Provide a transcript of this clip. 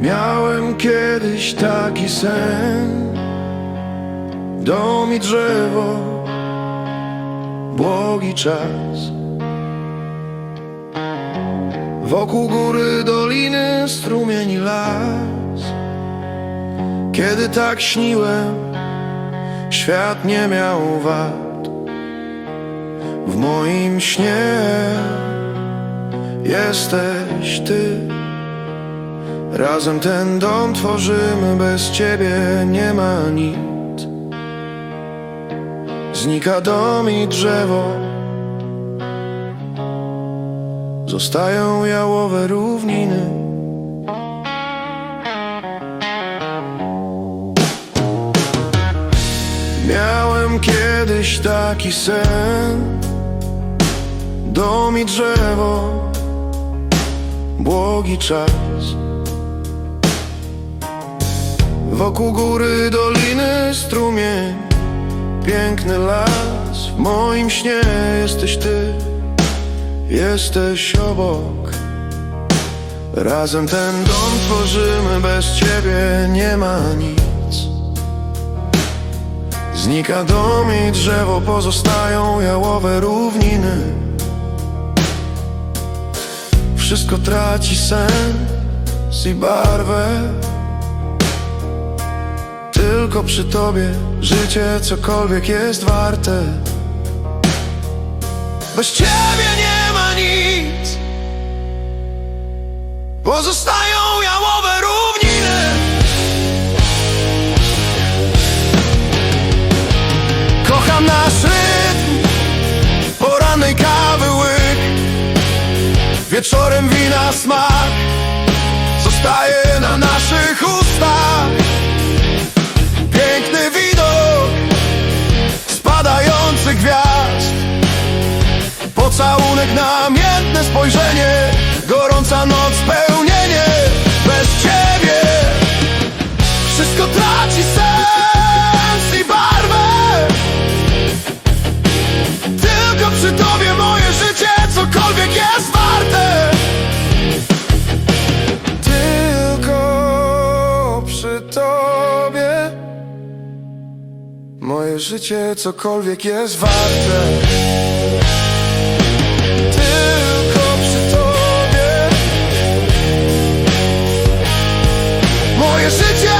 Miałem kiedyś taki sen. Dom i drzewo Błogi czas. Wokół góry, doliny, strumień i las. Kiedy tak śniłem Świat nie miał wad. W moim śnie Jesteś ty Razem ten dom tworzymy, bez ciebie nie ma nic. Znika dom i drzewo, zostają jałowe równiny. Miałem kiedyś taki sen, dom i drzewo, błogi czas. Wokół góry, doliny, strumień Piękny las W moim śnie. Jesteś ty Jesteś obok. Razem ten dom tworzymy Bez ciebie nie ma nic. Znika dom i drzewo Pozostają jałowe równiny. Wszystko traci sens i barwę tylko przy tobie. Życie cokolwiek jest warte. Bez ciebie nie ma nic. Pozostają jałowe równiny. Kocham nasz rytm. Porannej kawy łyk. Wieczorem wina smak. Zostaje na naszych ustach Pocałunek namiętne spojrzenie Gorąca noc spełnienie Bez ciebie. Wszystko traci sens i barwę. Tylko przy tobie moje życie Cokolwiek jest warte. Tylko przy tobie Moje życie cokolwiek jest warte moje życie.